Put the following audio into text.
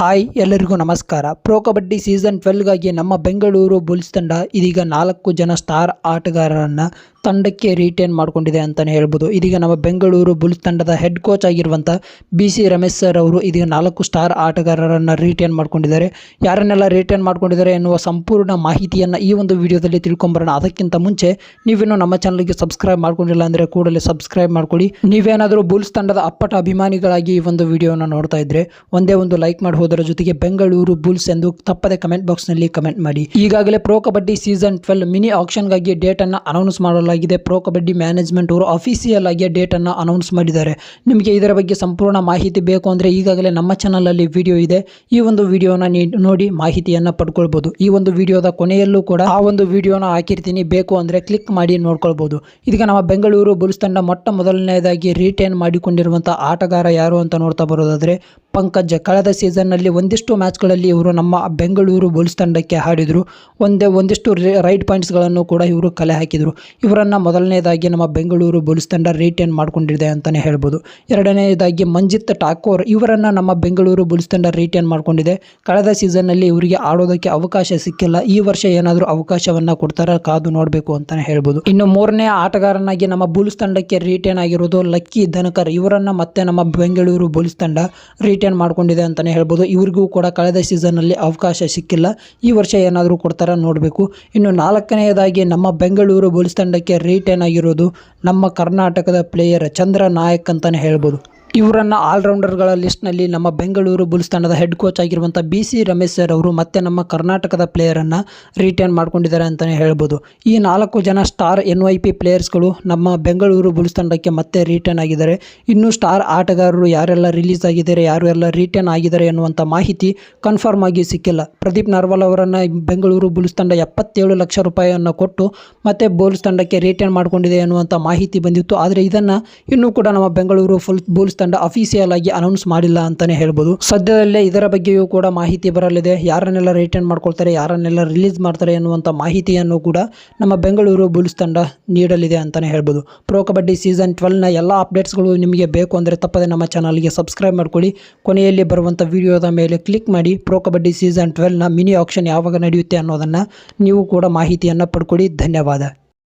Hi, ಎಲ್ಲರಿಗೂ ನಮಸ್ಕಾರ. Pro kabaddi season ಟ್ವೆಲ್ಗಾಗಿ ನಮ್ಮ ಬೆಂಗಳೂರು ಬುಲ್ಸ್ ತಂಡ ಇದೀಗ ನಾಲ್ಕು ಜನ ಸ್ಟಾರ್ ಆಟಗಾರರನ್ನು ತಂಡಕ್ಕೆ ರಿಟೇನ್ ಮಾಡಿಕೊಂಡಿದೆ ಅಂತಲೇ ಹೇಳ್ಬೋದು. ಇದೀಗ ನಮ್ಮ ಬೆಂಗಳೂರು ಬುಲ್ಸ್ ತಂಡದ ಹೆಡ್ ಕೋಚ್ ಆಗಿರುವಂಥ ಬಿ ಸಿ ರಮೇಶ್ ಸರ್ ಅವರು ಇದೀಗ ನಾಲ್ಕು ಸ್ಟಾರ್ ಆಟಗಾರರನ್ನು ರಿಟೇನ್ ಮಾಡ್ಕೊಂಡಿದ್ದಾರೆ. ಯಾರನ್ನೆಲ್ಲ ರಿಟೇನ್ ಮಾಡ್ಕೊಂಡಿದ್ದಾರೆ ಎನ್ನುವ ಸಂಪೂರ್ಣ ಮಾಹಿತಿಯನ್ನು ಈ ಒಂದು ವಿಡಿಯೋದಲ್ಲಿ ತಿಳ್ಕೊಂಬರೋಣ. ಅದಕ್ಕಿಂತ ಮುಂಚೆ ನೀವೇನು ನಮ್ಮ ಚಾನಲ್ಗೆ ಸಬ್ಸ್ಕ್ರೈಬ್ ಮಾಡ್ಕೊಂಡಿಲ್ಲ ಅಂದರೆ ಕೂಡಲೇ ಸಬ್ಸ್ಕ್ರೈಬ್ ಮಾಡ್ಕೊಳ್ಳಿ. ನೀವೇನಾದರೂ ಬುಲ್ಸ್ ತಂಡದ ಅಪ್ಪಟ ಅಭಿಮಾನಿಗಳಾಗಿ ಈ ಒಂದು ವಿಡಿಯೋನ ನೋಡ್ತಾ ಇದ್ರೆ ಒಂದೇ ಒಂದು ಲೈಕ್ ಮಾಡಿ ಹೋದರ ಜೊತೆಗೆ ಬೆಂಗಳೂರು ಬುಲ್ಸ್ ಎಂದು ತಪ್ಪದೆ ಕಮೆಂಟ್ ಬಾಕ್ಸ್ನಲ್ಲಿ ಕಮೆಂಟ್ ಮಾಡಿ. ಈಗಾಗಲೇ pro kabaddi season twelve mini ಆಕ್ಷನ್ಗಾಗಿ ಡೇಟನ್ನು ಅನೌನ್ಸ್ ಮಾಡಲಾಗಿದೆ ಪ್ರೋ ಕಬಡ್ಡಿ ಮ್ಯಾನೇಜ್ಮೆಂಟ್ ಅವರು ಅಫಿಸಿಯಲ್ ಆಗಿ ಡೇಟನ್ನು ಅನೌನ್ಸ್ ಮಾಡಿದ್ದಾರೆ. ನಿಮಗೆ ಇದರ ಬಗ್ಗೆ ಸಂಪೂರ್ಣ ಮಾಹಿತಿ ಬೇಕು ಅಂದರೆ ಈಗಾಗಲೇ ನಮ್ಮ ಚಾನಲಲ್ಲಿ ವಿಡಿಯೋ ಇದೆ. ಈ ಒಂದು ವಿಡಿಯೋನ ನೋಡಿ ಮಾಹಿತಿಯನ್ನು ಪಡ್ಕೊಳ್ಬೋದು. ಈ ಒಂದು ವಿಡಿಯೋದ ಕೊನೆಯಲ್ಲೂ ಕೂಡ ಆ ಒಂದು ವಿಡಿಯೋನ ಹಾಕಿರ್ತೀನಿ. ಬೇಕು ಅಂದರೆ ಕ್ಲಿಕ್ ಮಾಡಿ ನೋಡ್ಕೊಳ್ಬೋದು. ಇದೀಗ ನಮ್ಮ ಬೆಂಗಳೂರು ಬುಲ್ಸ್ ತಂಡ ಮೊಟ್ಟ ಮೊದಲನೆಯದಾಗಿ ರಿಟೇನ್ ಮಾಡಿಕೊಂಡಿರುವಂಥ ಆಟಗಾರ ಯಾರು ಅಂತ ನೋಡ್ತಾ ಬರೋದಾದರೆ ಪಂಕಜ್, ಕಳೆದ ಸೀಸನ್ನಲ್ಲಿ ಒಂದಿಷ್ಟು ಮ್ಯಾಚ್ಗಳಲ್ಲಿ ಇವರು ನಮ್ಮ ಬೆಂಗಳೂರು ಬುಲ್ಸ್ ತಂಡಕ್ಕೆ ಆಡಿದರು ಒಂದೇ, ಒಂದಿಷ್ಟು ರೈಟ್ ಪಾಯಿಂಟ್ಸ್ಗಳನ್ನು ಕೂಡ ಇವರು ಕಲೆ ಹಾಕಿದರು. ಇವರನ್ನು ಮೊದಲನೇದಾಗಿ ನಮ್ಮ ಬೆಂಗಳೂರು ಬುಲ್ಸ್ ತಂಡ ರಿಟೇನ್ ಮಾಡ್ಕೊಂಡಿದೆ ಅಂತಲೇ ಹೇಳ್ಬೋದು. ಎರಡನೇದಾಗಿ ಮಂಜಿತ್ ಠಾಕೂರ್, ಇವರನ್ನು ನಮ್ಮ ಬೆಂಗಳೂರು ಬುಲ್ಸ್ ತಂಡ ರಿಟೇನ್ ಮಾಡಿಕೊಂಡಿದೆ. ಕಳೆದ ಸೀಸನ್ನಲ್ಲಿ ಇವರಿಗೆ ಆಡೋದಕ್ಕೆ ಅವಕಾಶ ಸಿಕ್ಕಿಲ್ಲ. ಈ ವರ್ಷ ಏನಾದರೂ ಅವಕಾಶವನ್ನು ಕೊಡ್ತಾರ ಕಾದು ನೋಡಬೇಕು ಅಂತಲೇ ಹೇಳ್ಬೋದು. ಇನ್ನು ಮೂರನೇ ಆಟಗಾರನಾಗಿ ನಮ್ಮ ಬುಲ್ಸ್ ತಂಡಕ್ಕೆ ರಿಟೇನ್ ಆಗಿರೋದು ಲಕ್ಕಿ ಧನಕರ್. ಇವರನ್ನು ಮತ್ತೆ ನಮ್ಮ ಬೆಂಗಳೂರು ಬುಲ್ಸ್ ತಂಡ ರಿಟೇನ್ ಮಾಡ್ಕೊಂಡಿದೆ ಅಂತಲೇ ಹೇಳ್ಬೋದು. ಇವ್ರಿಗೂ ಕೂಡ ಕಳೆದ ಸೀಸನ್ನಲ್ಲಿ ಅವಕಾಶ ಸಿಕ್ಕಿಲ್ಲ. ಈ ವರ್ಷ ಏನಾದರೂ ಕೊಡ್ತಾರ ನೋಡಬೇಕು. ಇನ್ನು ನಾಲ್ಕನೆಯದಾಗಿ ನಮ್ಮ ಬೆಂಗಳೂರು ಬುಲ್ಸ್ ತಂಡಕ್ಕೆ ರಿಟೇನ್ ಆಗಿರೋದು ನಮ್ಮ ಕರ್ನಾಟಕದ ಪ್ಲೇಯರ್ ಚಂದ್ರ ನಾಯಕ್ ಅಂತಲೇ ಹೇಳ್ಬೋದು. ಇವರನ್ನು ಆಲ್ರೌಂಡರ್ಗಳ ಲಿಸ್ಟ್ನಲ್ಲಿ ನಮ್ಮ ಬೆಂಗಳೂರು ಬುಲ್ಸ್ ತಂಡದ ಹೆಡ್ ಕೋಚ್ ಆಗಿರುವಂಥ ಬಿ ಸಿ ರಮೇಶ್ ಸರ್ ಅವರು ಮತ್ತೆ ನಮ್ಮ ಕರ್ನಾಟಕದ ಪ್ಲೇಯರನ್ನು ರಿಟೇನ್ ಮಾಡ್ಕೊಂಡಿದ್ದಾರೆ ಅಂತಲೇ ಹೇಳ್ಬೋದು. ಈ ನಾಲ್ಕು ಜನ ಸ್ಟಾರ್ ಎನ್ ವೈ ಪಿ ಪ್ಲೇಯರ್ಸ್ಗಳು ನಮ್ಮ ಬೆಂಗಳೂರು ಬುಲ್ಸ್ ತಂಡಕ್ಕೆ ಮತ್ತೆ ರಿಟರ್ನ್ ಆಗಿದ್ದಾರೆ. ಇನ್ನು ಸ್ಟಾರ್ ಆಟಗಾರರು ಯಾರೆಲ್ಲ ರಿಲೀಸ್ ಆಗಿದ್ದಾರೆ ಯಾರು ಎಲ್ಲ ರಿಟರ್ನ್ ಆಗಿದ್ದಾರೆ ಎನ್ನುವಂಥ ಮಾಹಿತಿ ಕನ್ಫರ್ಮ್ ಆಗಿ ಸಿಕ್ಕಿಲ್ಲ. ಪ್ರದೀಪ್ ನರ್ವಾಲ್ ಅವರನ್ನು ಬೆಂಗಳೂರು ಬುಲ್ಸ್ ತಂಡ ಎಪ್ಪತ್ತೇಳು ಲಕ್ಷ ರೂಪಾಯಿಯನ್ನು ಕೊಟ್ಟು ಮತ್ತೆ ಬುಲ್ಸ್ ತಂಡಕ್ಕೆ ರಿಟರ್ನ್ ಮಾಡಿಕೊಂಡಿದೆ ಎನ್ನುವಂಥ ಮಾಹಿತಿ ಬಂದಿತ್ತು. ಆದರೆ ಇದನ್ನು ಇನ್ನೂ ಕೂಡ ನಮ್ಮ ಬೆಂಗಳೂರು ಫುಲ್ ಬುಲ್ಸ್ ತಂಡ ಅಫಿಷಿಯಲ್ ಆಗಿ ಅನೌನ್ಸ್ ಮಾಡಿಲ್ಲ ಅಂತಾನೆ ಹೇಳ್ಬೋದು. ಸದ್ಯದಲ್ಲೇ ಇದರ ಬಗ್ಗೆಯೂ ಕೂಡ ಮಾಹಿತಿ ಬರಲಿದೆ. ಯಾರನ್ನೆಲ್ಲ ರಿಟರ್ನ್ ಮಾಡ್ಕೊಳ್ತಾರೆ, ಯಾರನ್ನೆಲ್ಲ ರಿಲೀಸ್ ಮಾಡ್ತಾರೆ ಎನ್ನುವಂಥ ಮಾಹಿತಿಯನ್ನು ಕೂಡ ನಮ್ಮ ಬೆಂಗಳೂರು ಬುಲ್ಸ್ ತಂಡ ನೀಡಲಿದೆ ಅಂತಲೇ ಹೇಳ್ಬೋದು. ಪ್ರೋ ಕಬಡ್ಡಿ ಸೀಸನ್ ಟ್ವೆಲ್ನ ಎಲ್ಲ ಅಪ್ಡೇಟ್ಸ್ಗಳು ನಿಮಗೆ ಬೇಕು ಅಂದರೆ ತಪ್ಪದೆ ನಮ್ಮ ಚಾನಲ್ಗೆ ಸಬ್ಸ್ಕ್ರೈಬ್ ಮಾಡ್ಕೊಳ್ಳಿ. ಕೊನೆಯಲ್ಲಿ ಬರುವಂಥ ವಿಡಿಯೋದ ಮೇಲೆ ಕ್ಲಿಕ್ ಮಾಡಿ ಪ್ರೋ ಕಬಡ್ಡಿ ಸೀಸನ್ ಟ್ವೆಲ್ನ ಮಿನಿ ಆಕ್ಷನ್ ಯಾವಾಗ ನಡೆಯುತ್ತೆ ಅನ್ನೋದನ್ನು ನೀವು ಕೂಡ ಮಾಹಿತಿಯನ್ನು ಪಡ್ಕೊಳ್ಳಿ. ಧನ್ಯವಾದ.